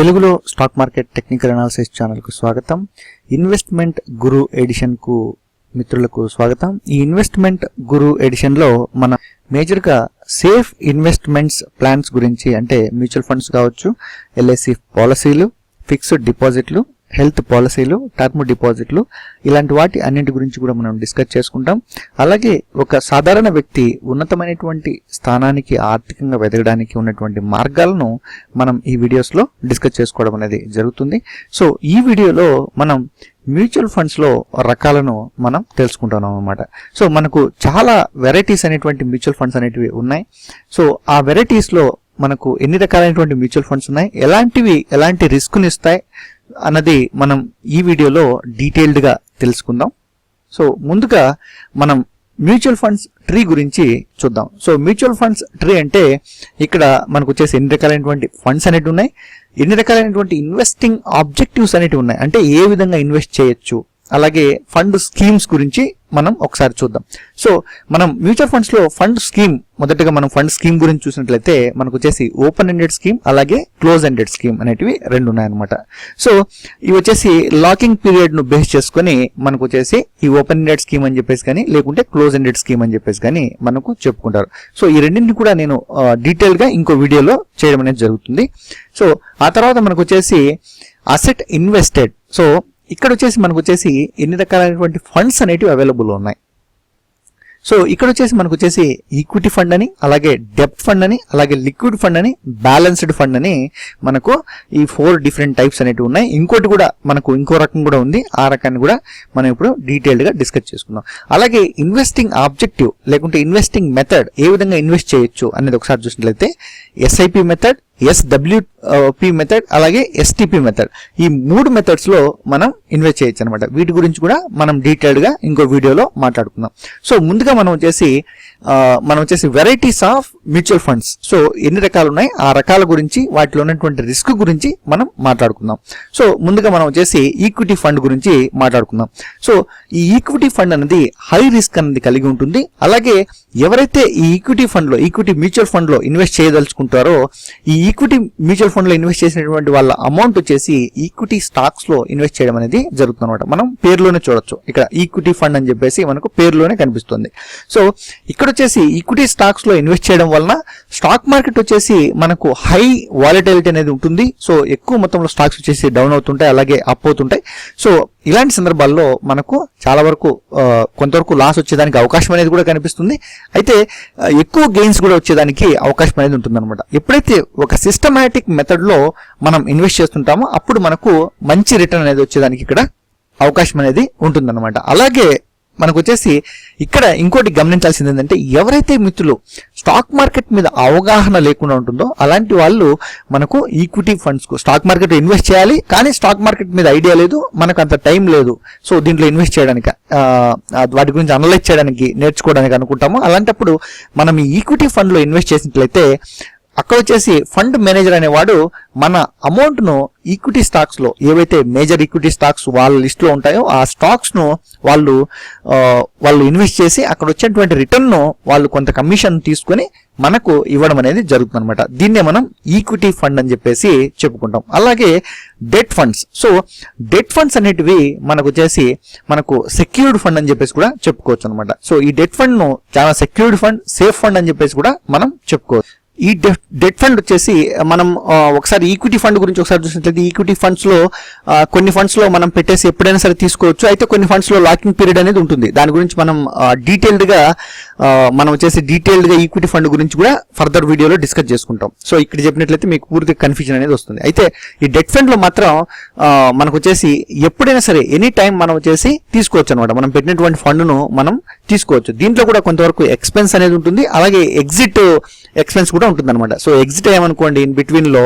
తెలుగులో stock market technical analysis ఛానల్కు స్వాగతం. ఇన్వెస్ట్మెంట్ గురు ఎడిషన్కు మిత్రులకు స్వాగతం. ఈ ఇన్వెస్ట్మెంట్ గురు ఎడిషన్లో మన మేజర్గా సేఫ్ ఇన్వెస్ట్మెంట్స్ ప్లాన్స్ గురించి అంటే మ్యూచువల్ ఫండ్స్ కావచ్చు ఎల్ఐసి పాలసీలు ఫిక్స్డ్ డిపాజిట్లు హెల్త్ పాలసీలు టర్మ్ డిపాజిట్లు ఇలాంటి వాటి అన్నింటి గురించి కూడా మనం డిస్కస్ చేసుకుంటాం. అలాగే ఒక సాధారణ వ్యక్తి ఉన్నతమైనటువంటి స్థానానికి ఆర్థికంగా వెదగడానికి ఉన్నటువంటి మార్గాలను మనం ఈ వీడియోస్లో డిస్కస్ చేసుకోవడం అనేది జరుగుతుంది. సో ఈ వీడియోలో మనం మ్యూచువల్ ఫండ్స్లో రకాలను మనం తెలుసుకుంటున్నాం అనమాట సో మనకు చాలా వెరైటీస్ అనేటువంటి మ్యూచువల్ ఫండ్స్ అనేటివి ఉన్నాయి. సో ఆ వెరైటీస్లో మనకు ఎన్ని రకాలైనటువంటి మ్యూచువల్ ఫండ్స్ ఉన్నాయి? ఎలాంటివి ఎలాంటి రిస్క్ని ఇస్తాయి? అన్నది మనం ఈ వీడియోలో డీటెయిల్డ్గా తెలుసుకుందాం. సో ముందుగా మనం మ్యూచువల్ ఫండ్స్ ట్రీ గురించి చూద్దాం. సో మ్యూచువల్ ఫండ్స్ ట్రీ అంటే ఇక్కడ మనకు వచ్చేసి ఎన్ని రకాలైనటువంటి ఫండ్స్ అనేవి ఉన్నాయి ఎన్ని రకాలైనటువంటి ఇన్వెస్టింగ్ ఆబ్జెక్టివ్స్ అనేటివి ఉన్నాయి అంటే ఏ విధంగా ఇన్వెస్ట్ చేయొచ్చు అలాగే ఫండ్ స్కీమ్స్ గురించి మనం ఒకసారి చూద్దాం. సో మనం మ్యూచువల్ ఫండ్స్లో ఫండ్ స్కీమ్ మొదటగా మనం ఫండ్ స్కీమ్ గురించి చూసినట్లయితే మనకు వచ్చేసి ఓపెన్ ఎండెడ్ స్కీమ్ అలాగే క్లోజ్ ఎండెడ్ స్కీమ్ అనేటివి రెండు ఉన్నాయన్నమాట సో ఇవి వచ్చేసి లాకింగ్ పీరియడ్ను బేస్ చేసుకొని మనకు వచ్చేసి ఈ ఓపెన్ ఎండెడ్ స్కీమ్ అని చెప్పేసి కానీ లేకుంటే క్లోజ్ ఎండెడ్ స్కీమ్ అని చెప్పేసి కానీ మనకు చెప్పుకుంటారు. సో ఈ రెండింటిని కూడా నేను డీటెయిల్గా ఇంకో వీడియోలో చేయడం అనేది జరుగుతుంది. సో ఆ తర్వాత మనకు వచ్చేసి అసెట్ ఇన్వెస్టెడ్. సో ఇక్కడ వచ్చేసి మనకు వచ్చేసి ఎన్ని రకాలైనటువంటి ఫండ్స్ అనేటివి అవైలబుల్ ఉన్నాయి. సో ఇక్కడ వచ్చేసి మనకు వచ్చేసి ఈక్విటీ ఫండ్ అని అలాగే డెప్ట్ ఫండ్ అని అలాగే లిక్విడ్ ఫండ్ అని బ్యాలెన్స్డ్ ఫండ్ అని మనకు ఈ ఫోర్ డిఫరెంట్ టైప్స్ అనేటివి ఉన్నాయి. ఇంకోటి కూడా మనకు ఇంకో రకం కూడా ఉంది. ఆ రకాన్ని కూడా మనం ఇప్పుడు డీటెయిల్డ్గా డిస్కస్ చేసుకుందాం. అలాగే ఇన్వెస్టింగ్ ఆబ్జెక్టివ్ లేకుంటే ఇన్వెస్టింగ్ మెథడ్ ఏ విధంగా ఇన్వెస్ట్ చేయొచ్చు అనేది ఒకసారి చూసినట్లయితే ఎస్ఐపి మెథడ్ ఎస్డబ్ల్యూపి మెథడ్ అలాగే ఎస్టిపి మెథడ్ ఈ మూడు మెథడ్స్లో మనం ఇన్వెస్ట్ చేయొచ్చు అనమాట వీటి గురించి కూడా మనం డీటెయిల్డ్గా ఇంకో వీడియోలో మాట్లాడుకుందాం. సో ముందుగా మనం వచ్చేసి మనం వచ్చేసి varieties of mutual funds so ఎన్ని రకాలు ఉన్నాయి ఆ రకాల గురించి వాటిలో ఉన్నటువంటి రిస్క్ గురించి మనం మాట్లాడుకుందాం. సో ముందుగా మనం వచ్చేసి ఈక్విటీ ఫండ్ గురించి మాట్లాడుకుందాం. సో ఈ ఈక్విటీ ఫండ్ అనేది హై రిస్క్ అనేది కలిగి ఉంటుంది. అలాగే ఎవరైతే ఈ ఈక్విటీ ఫండ్లో ఈక్విటీ మ్యూచువల్ ఫండ్లో ఇన్వెస్ట్ చేయదలుచుకుంటారో ఈ ఈక్విటీ మ్యూచువల్ ఫండ్లో ఇన్వెస్ట్ చేసినటువంటి వాళ్ళ అమౌంట్ వచ్చేసి ఈక్విటీ స్టాక్స్లో ఇన్వెస్ట్ చేయడం అనేది జరుగుతుందన్నమాట. మనం పేరులోనే చూడొచ్చు. ఇక్కడ ఈక్విటీ ఫండ్ అని చెప్పేసి మనకు పేరులోనే కనిపిస్తుంది. సో ఇక్కడ వచ్చేసి ఈక్విటీ స్టాక్స్లో ఇన్వెస్ట్ చేయడం వలన స్టాక్ మార్కెట్ వచ్చేసి మనకు హై వాలిటాలిటీ అనేది ఉంటుంది. సో ఎక్కువ మొత్తంలో స్టాక్స్ వచ్చేసి డౌన్ అవుతుంటాయి అలాగే అప్ అవుతుంటాయి. సో ఇలాంటి సందర్భాల్లో మనకు చాలా వరకు కొంతవరకు లాస్ వచ్చేదానికి అవకాశం అనేది కూడా కనిపిస్తుంది. అయితే ఎక్కువ గెయిన్స్ కూడా వచ్చేదానికి అవకాశం అనేది ఉంటుందన్నమాట. ఎప్పుడైతే ఒక సిస్టమేటిక్ మెథడ్లో మనం ఇన్వెస్ట్ చేస్తుంటామో అప్పుడు మనకు మంచి రిటర్న్ అనేది వచ్చేదానికి ఇక్కడ అవకాశం అనేది ఉంటుందన్నమాట. అలాగే మనకు వచ్చేసి ఇక్కడ ఇంకోటి గమనించాల్సింది ఏంటంటే ఎవరైతే మిత్రులు స్టాక్ మార్కెట్ మీద అవగాహన లేకుండా ఉంటుందో అలాంటి వాళ్ళు మనకు ఈక్విటీ ఫండ్స్కు స్టాక్ మార్కెట్ ఇన్వెస్ట్ చేయాలి కానీ స్టాక్ మార్కెట్ మీద ఐడియా లేదు మనకు అంత టైం లేదు. సో దీంట్లో ఇన్వెస్ట్ చేయడానికి వాటి గురించి అనలైజ్ చేయడానికి నేర్చుకోవడానికి అనుకుంటాము. అలాంటప్పుడు మనం ఈ ఈక్విటీ ఫండ్లో ఇన్వెస్ట్ చేసినట్లయితే అక్కడ వచ్చేసి ఫండ్ మేనేజర్ అనేవాడు మన అమౌంట్ను ఈక్విటీ స్టాక్స్లో ఏవైతే మేజర్ ఈక్విటీ స్టాక్స్ వాళ్ళ లిస్ట్లో ఉంటాయో ఆ స్టాక్స్ను వాళ్ళు వాళ్ళు ఇన్వెస్ట్ చేసి అక్కడ వచ్చేటువంటి రిటర్న్ను వాళ్ళు కొంత కమిషన్ తీసుకొని మనకు ఇవ్వడం అనేది జరుగుతుంది అనమాట దీన్నే మనం ఈక్విటీ ఫండ్ అని చెప్పేసి చెప్పుకుంటాం. అలాగే debt funds. So debt funds అనేటివి మనకు వచ్చేసి మనకు సెక్యూర్డ్ ఫండ్ అని చెప్పేసి కూడా చెప్పుకోవచ్చు అనమాట సో ఈ డెట్ ఫండ్ను చాలా సెక్యూర్డ్ ఫండ్ సేఫ్ ఫండ్ అని చెప్పేసి కూడా మనం చెప్పుకోవచ్చు. ఈ డెట్ ఫండ్ వచ్చేసి మనం ఒకసారి ఈక్విటీ ఫండ్ గురించి ఒకసారి చూసినట్లయితే ఈక్విటీ ఫండ్స్లో కొన్ని ఫండ్స్లో మనం పెట్టేసి ఎప్పుడైనా సరే తీసుకోవచ్చు. అయితే కొన్ని ఫండ్స్లో లాకింగ్ పీరియడ్ అనేది ఉంటుంది. దాని గురించి మనం డీటెయిల్డ్గా మనం వచ్చేసి డీటెయిల్డ్గా ఈక్విటీ ఫండ్ గురించి కూడా ఫర్దర్ వీడియోలో డిస్కస్ చేసుకుంటాం. సో ఇక్కడ చెప్పినట్లయితే మీకు పూర్తి కన్ఫ్యూజన్ అనేది వస్తుంది. అయితే ఈ డెట్ ఫండ్లో మాత్రం మనకు వచ్చేసి ఎప్పుడైనా సరే ఎనీ టైం మనం వచ్చేసి తీసుకోవచ్చు అనమాట మనం పెట్టినటువంటి ఫండ్ను మనం తీసుకోవచ్చు. దీంట్లో కూడా కొంతవరకు ఎక్స్పెన్స్ అనేది ఉంటుంది. అలాగే ఎగ్జిట్ ఎక్స్పెన్స్ కూడా ఉంటుంది అనమాట సో ఎగ్జిట్ అయ్యామనుకోండి ఇన్ బిట్వీన్లో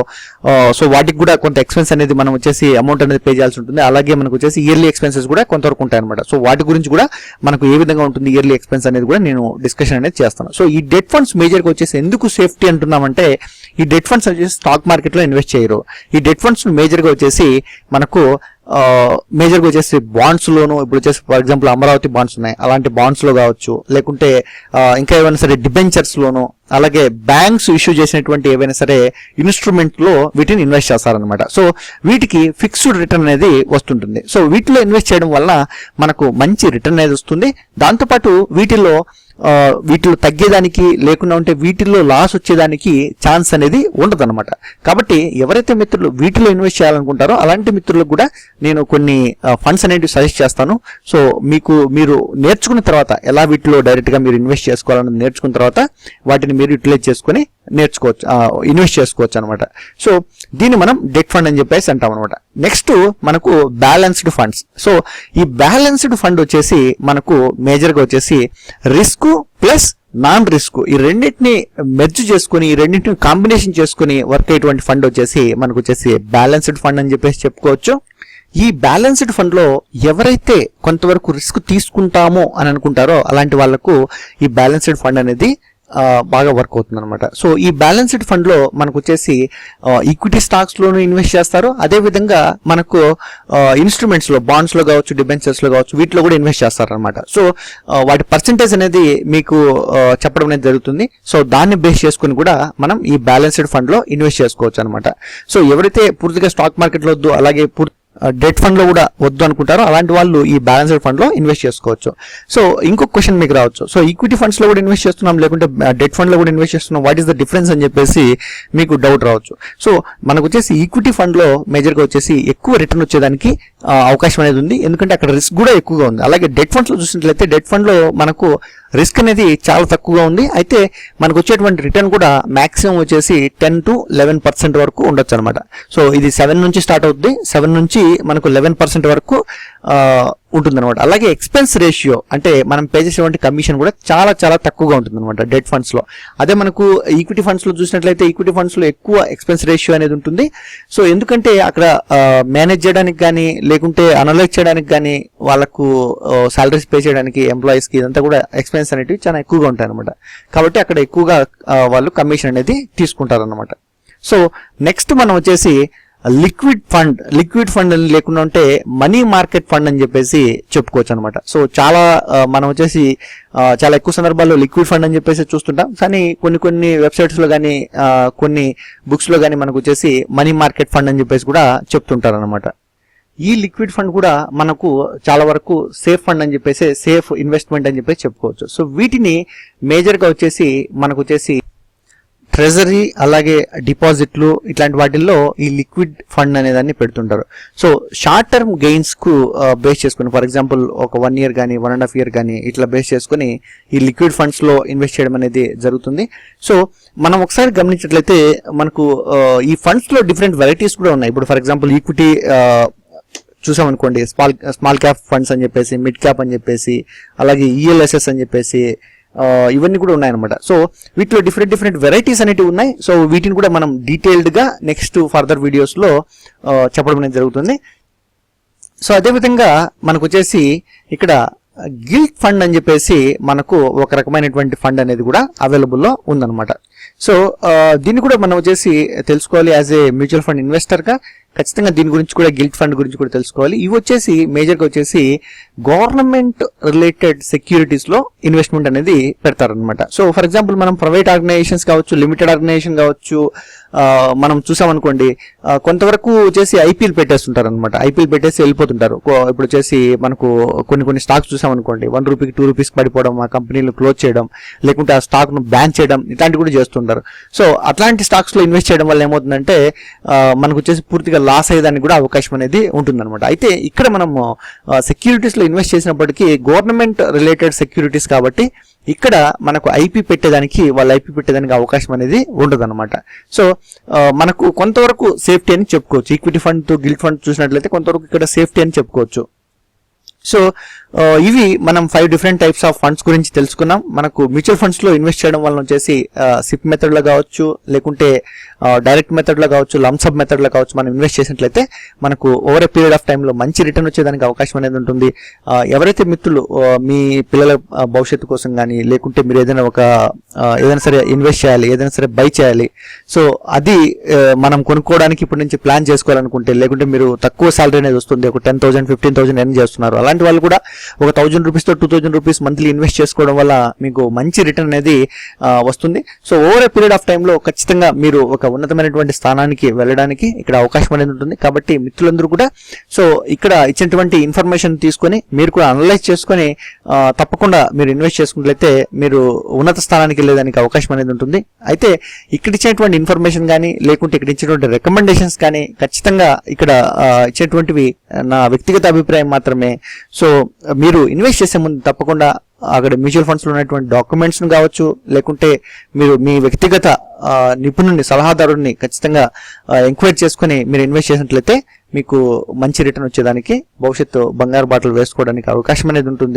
సో వాటికి కూడా కొంత ఎక్స్పెన్స్ అనేది మనం వచ్చేసి అమౌంట్ అనేది పే చేయాల్సి ఉంటుంది. అలాగే మనకు వచ్చేసి ఇయర్లీ ఎక్స్పెన్సెస్ కూడా కొంతవరకు ఉంటాయి అనమాట సో వాటి గురించి కూడా మనకు ఏ విధంగా ఉంటుంది ఇయర్లీ ఎక్స్పెన్స్ అనేది కూడా నేను డిస్కషన్ అనేది చేస్తాను. సో ఈ డెట్ ఫండ్స్ మేజర్గా వచ్చేసి ఎందుకు సేఫ్టీ అంటున్నామంటే ఈ డెట్ ఫండ్స్ వచ్చేసి స్టాక్ మార్కెట్లో ఇన్వెస్ట్ చేయరు. ఈ డెట్ ఫండ్స్ మేజర్గా వచ్చేసి మనకు మేజర్గా వచ్చేసి బాండ్స్లోను ఇప్పుడు వచ్చేసి ఫర్ ఎగ్జాంపుల్ అమరావతి బాండ్స్ ఉన్నాయి. అలాంటి బాండ్స్లో కావచ్చు లేకుంటే ఇంకా ఏమైనా సరే డిబెంచర్స్లోను అలాగే బ్యాంక్స్ ఇష్యూ చేసినటువంటి ఏవైనా సరే ఇన్స్ట్రుమెంట్లో వీటిని ఇన్వెస్ట్ చేస్తారనమాట సో వీటికి ఫిక్స్డ్ రిటర్న్ అనేది వస్తుంటుంది. సో వీటిలో ఇన్వెస్ట్ చేయడం వల్ల మనకు మంచి రిటర్న్ అనేది వస్తుంది. దాంతోపాటు వీటిలో వీటిలో తగ్గేదానికి లేకుండా ఉంటే వీటిల్లో లాస్ వచ్చేదానికి ఛాన్స్ అనేది ఉండదన్నమాట. కాబట్టి ఎవరైతే మిత్రులు వీటిలో ఇన్వెస్ట్ చేయాలనుకుంటారో అలాంటి మిత్రులకు కూడా నేను కొన్ని ఫండ్స్ అనేవి సజెస్ట్ చేస్తాను. సో మీకు మీరు నేర్చుకున్న తర్వాత ఎలా వీటిలో డైరెక్ట్గా మీరు ఇన్వెస్ట్ చేసుకోవాలని నేర్చుకున్న తర్వాత వాటిని మీరు యూటిలైజ్ చేసుకొని నేర్చుకోవచ్చు ఇన్వెస్ట్ చేసుకోవచ్చు అనమాట సో దీన్ని మనం డెట్ ఫండ్ అని చెప్పేసి అంటాం అనమాట నెక్స్ట్ మనకు బ్యాలెన్స్డ్ ఫండ్స్. సో ఈ బ్యాలెన్స్డ్ ఫండ్ వచ్చేసి మనకు మేజర్గా వచ్చేసి రిస్క్ ప్లస్ నాన్ రిస్క్ ఈ రెండింటిని మెర్జ్ చేసుకుని ఈ రెండింటిని కాంబినేషన్ చేసుకుని వర్క్ అయ్యేటువంటి ఫండ్ వచ్చేసి మనకు వచ్చేసి బ్యాలెన్స్డ్ ఫండ్ అని చెప్పేసి చెప్పుకోవచ్చు. ఈ బ్యాలెన్స్డ్ ఫండ్లో ఎవరైతే కొంతవరకు రిస్క్ తీసుకుంటామో అని అనుకుంటారో అలాంటి వాళ్ళకు ఈ బ్యాలెన్స్డ్ ఫండ్ అనేది బాగా వర్క్ అవుతుంది అనమాట సో ఈ బ్యాలెన్స్డ్ ఫండ్లో మనకు వచ్చేసి ఈక్విటీ స్టాక్స్ లోను ఇన్వెస్ట్ చేస్తారు. అదే విధంగా మనకు ఇన్స్ట్రుమెంట్స్లో బాండ్స్లో కావచ్చు డిబెంచర్స్లో కావచ్చు వీటిలో కూడా ఇన్వెస్ట్ చేస్తారు అనమాట సో వాటి పర్సంటేజ్ అనేది మీకు చెప్పడం అనేది జరుగుతుంది. సో దాన్ని బేస్ చేసుకుని కూడా మనం ఈ బ్యాలెన్స్డ్ ఫండ్లో ఇన్వెస్ట్ చేసుకోవచ్చు అనమాట సో ఎవరైతే పూర్తిగా స్టాక్ మార్కెట్లో వద్దు అలాగే పూర్తి డెట్ ఫండ్లో కూడా వద్దు అనుకుంటారో అలాంటి వాళ్ళు ఈ బ్యాలెన్స్డ్ ఫండ్లో ఇన్వెస్ట్ చేసుకోవచ్చు. సో ఇంకొక క్వశ్చన్ మీకు రావచ్చు. సో ఈక్విటీ ఫండ్స్లో కూడా ఇన్వెస్ట్ చేస్తున్నాం లేకుంటే డెట్ ఫండ్లో కూడా ఇన్వెస్ట్ చేస్తున్నాం వాట్ ఈస్ ద డిఫరెన్స్ అని చెప్పేసి మీకు డౌట్ రావచ్చు. సో మనకు వచ్చేసి ఈక్విటీ ఫండ్లో మేజర్గా వచ్చేసి ఎక్కువ రిటర్న్ వచ్చేదానికి అవకాశం అనేది ఉంది. ఎందుకంటే అక్కడ రిస్క్ కూడా ఎక్కువగా ఉంది. అలాగే డెట్ ఫండ్స్లో చూసినట్లయితే డెట్ ఫండ్లో మనకు రిస్క్ అనేది చాలా తక్కువగా ఉంది. అయితే మనకు వచ్చేటువంటి రిటర్న్ కూడా మ్యాక్సిమం వచ్చేసి టెన్ టు లెవెన్ పర్సెంట్ వరకు ఉండొచ్చు అనమాట సో ఇది సెవెన్ నుంచి స్టార్ట్ అవుతుంది సెవెన్ నుంచి మనకు లెవెన్ పర్సెంట్ వరకు ఉంటుందన్నమాట. అలాగే ఎక్స్పెన్స్ రేషియో అంటే మనం పే చేసేటువంటి కమిషన్ కూడా చాలా చాలా తక్కువగా ఉంటుంది అనమాట డెట్ ఫండ్స్లో. అదే మనకు ఈక్విటీ ఫండ్స్లో చూసినట్లయితే ఈక్విటీ ఫండ్స్లో ఎక్కువ ఎక్స్పెన్స్ రేషియో అనేది ఉంటుంది. సో ఎందుకంటే అక్కడ మేనేజ్ చేయడానికి కానీ లేకుంటే అనలైజ్ చేయడానికి కానీ వాళ్ళకు సాలరీస్ పే చేయడానికి ఎంప్లాయీస్కి ఇదంతా కూడా ఎక్స్పెన్స్ అనేటివి చాలా ఎక్కువగా ఉంటాయి అనమాట కాబట్టి అక్కడ ఎక్కువగా వాళ్ళు కమిషన్ అనేది తీసుకుంటారు అనమాట సో నెక్స్ట్ మనం వచ్చేసి లిక్విడ్ ఫండ్ లిక్విడ్ ఫండ్ అని లేకుండా ఉంటే మనీ మార్కెట్ ఫండ్ అని చెప్పేసి చెప్పుకోవచ్చు అనమాట సో చాలా మనం వచ్చేసి చాలా ఎక్కువ సందర్భాల్లో లిక్విడ్ ఫండ్ అని చెప్పేసి చూస్తుంటాం. కానీ కొన్ని కొన్ని వెబ్సైట్స్లో కానీ కొన్ని బుక్స్లో కానీ మనకు వచ్చేసి మనీ మార్కెట్ ఫండ్ అని చెప్పేసి కూడా చెప్తుంటారు అనమాట ఈ లిక్విడ్ ఫండ్ కూడా మనకు చాలా వరకు సేఫ్ ఫండ్ అని చెప్పేసి సేఫ్ ఇన్వెస్ట్మెంట్ అని చెప్పేసి చెప్పుకోవచ్చు. సో వీటిని మేజర్గా వచ్చేసి మనకు వచ్చేసి ట్రెజరీ అలాగే డిపాజిట్లు ఇట్లాంటి వాటిల్లో ఈ లిక్విడ్ ఫండ్ అనే దాన్ని పెడుతుంటారు. సో షార్ట్ టర్మ్ గెయిన్స్కు బేస్ చేసుకుని ఫర్ ఎగ్జాంపుల్ ఒక వన్ ఇయర్ కానీ వన్ అండ్ హాఫ్ ఇయర్ కానీ ఇట్లా బేస్ చేసుకుని ఈ లిక్విడ్ ఫండ్స్లో ఇన్వెస్ట్ చేయడం అనేది జరుగుతుంది. సో మనం ఒకసారి గమనించినట్లయితే మనకు ఈ ఫండ్స్లో డిఫరెంట్ వెరైటీస్ కూడా ఉన్నాయి. ఇప్పుడు ఫర్ ఎగ్జాంపుల్ ఈక్విటీ చూసామనుకోండి స్మాల్ స్మాల్ క్యాప్ ఫండ్స్ అని చెప్పేసి మిడ్ క్యాప్ అని చెప్పేసి అలాగే ఈఎల్ఎస్ఎస్ అని చెప్పేసి ఇవన్నీ కూడా ఉన్నాయన్నమాట. సో వీటిలో డిఫరెంట్ డిఫరెంట్ వెరైటీస్ అనేటివి ఉన్నాయి. సో వీటిని కూడా మనం డీటెయిల్డ్గా నెక్స్ట్ ఫర్దర్ వీడియోస్లో చెప్పడం అనేది జరుగుతుంది. సో అదేవిధంగా మనకు వచ్చేసి ఇక్కడ గిల్ట్ ఫండ్ అని చెప్పేసి మనకు ఒక రకమైనటువంటి ఫండ్ అనేది కూడా అవైలబుల్లో ఉందన్నమాట. సో దీన్ని కూడా మనం వచ్చేసి తెలుసుకోవాలి యాజ్ ఏ మ్యూచువల్ ఫండ్ ఇన్వెస్టర్గా. ఖచ్చితంగా దీని గురించి కూడా గిల్ట్ ఫండ్ గురించి కూడా తెలుసుకోవాలి. ఇవి వచ్చేసి మేజర్గా వచ్చేసి గవర్నమెంట్ రిలేటెడ్ సెక్యూరిటీస్లో ఇన్వెస్ట్మెంట్ అనేది పెడతారనమాట సో ఫర్ ఎగ్జాంపుల్ మనం ప్రైవేట్ ఆర్గనైజేషన్స్ కావచ్చు లిమిటెడ్ ఆర్గనైజేషన్ కావచ్చు మనం చూసామనుకోండి కొంతవరకు వచ్చేసి ఐపీఎల్ పెట్టేస్తుంటారు అనమాట ఐపీఎల్ పెట్టేసి వెళ్ళిపోతుంటారు. ఇప్పుడు వచ్చేసి మనకు కొన్ని కొన్ని స్టాక్స్ చూసామనుకోండి వన్ రూపీకి టూ రూపీస్ పడిపోవడం ఆ కంపెనీలు క్లోజ్ చేయడం లేకుంటే ఆ స్టాక్ను బ్యాన్ చేయడం ఇట్లాంటివి కూడా చేస్తుంటారు. సో అట్లాంటి స్టాక్స్లో ఇన్వెస్ట్ చేయడం వల్ల ఏమవుతుందంటే మనకు వచ్చేసి పూర్తిగా లాస్ అయ్యేదానికి కూడా అవకాశం అనేది ఉంటుందన్నమాట. అయితే ఇక్కడ మనము సెక్యూరిటీస్లో ఇన్వెస్ట్ చేసినప్పటికీ గవర్నమెంట్ రిలేటెడ్ సెక్యూరిటీస్ కాబట్టి ఇక్కడ మనకు ఐపీ పెట్టేదానికి వాళ్ళు ఐపీ పెట్టేదానికి అవకాశం అనేది ఉండదు సో మనకు కొంతవరకు సేఫ్టీ అని చెప్పుకోవచ్చు. ఈక్విటీ ఫండ్ గిల్ట్ ఫండ్ చూసినట్లయితే కొంతవరకు ఇక్కడ సేఫ్టీ అని చెప్పుకోవచ్చు. సో ఇవి మనం five different types of funds గురించి తెలుసుకున్నాం. మనకు మ్యూచువల్ ఫండ్స్లో ఇన్వెస్ట్ చేయడం వల్ల వచ్చేసి సిప్ మెథడ్లో కావచ్చు లేకుంటే డైరెక్ట్ మెథడ్లో కావచ్చు లంసబ్ మెథడ్లో కావచ్చు మనం ఇన్వెస్ట్ చేసినట్లయితే మనకు ఓవర్ ఎ పీరియడ్ ఆఫ్ టైంలో మంచి రిటర్న్ వచ్చేదానికి అవకాశం అనేది ఉంటుంది. ఎవరైతే మిత్రులు మీ పిల్లల భవిష్యత్తు కోసం కానీ లేకుంటే మీరు ఏదైనా ఒక ఏదైనా సరే ఇన్వెస్ట్ చేయాలి ఏదైనా సరే బై చేయాలి. సో అది మనం కొనుక్కోవడానికి ఇప్పటి నుంచి ప్లాన్ చేసుకోవాలనుకుంటే లేకుంటే మీరు తక్కువ సాలరీ అనేది వస్తుంది ఒక ten thousand fifteen thousand earn చేస్తున్నారు. అలాంటి వాళ్ళు కూడా ఒక thousand రూపీస్తో two thousand rupees monthly invest చేసుకోవడం వల్ల మీకు మంచి రిటర్న్ అనేది వస్తుంది. So over a period of టైంలో ఖచ్చితంగా మీరు ఒక ఉన్నతమైనటువంటి స్థానానికి వెళ్ళడానికి ఇక్కడ అవకాశం అనేది ఉంటుంది. కాబట్టి మిత్రులందరూ కూడా సో ఇక్కడ ఇచ్చినటువంటి ఇన్ఫర్మేషన్ తీసుకొని మీరు కూడా అనలైజ్ చేసుకొని తప్పకుండా మీరు ఇన్వెస్ట్ చేసుకున్నట్లయితే మీరు ఉన్నత స్థానానికి వెళ్ళేదానికి అవకాశం అనేది ఉంటుంది. అయితే ఇక్కడ ఇచ్చినటువంటి ఇన్ఫర్మేషన్ కానీ లేకుంటే ఇక్కడ ఇచ్చినటువంటి రికమెండేషన్స్ కానీ ఖచ్చితంగా ఇక్కడ ఇచ్చేటువంటివి నా వ్యక్తిగత అభిప్రాయం మాత్రమే. సో మీరు ఇన్వెస్ట్ చేసే ముందు తప్పకుండా అక్కడ మ్యూచువల్ ఫండ్స్లో ఉన్నటువంటి డాక్యుమెంట్స్ను కావచ్చు లేకుంటే మీరు మీ వ్యక్తిగత నిపుణుడిని సలహాదారుడిని ఖచ్చితంగా ఎంక్వైరీ చేసుకుని మీరు ఇన్వెస్ట్ చేసినట్లయితే మీకు మంచి రిటర్న్ వచ్చేదానికి భవిష్యత్తు బంగారు బాటలు వేసుకోవడానికి అవకాశం అనేది ఉంటుంది.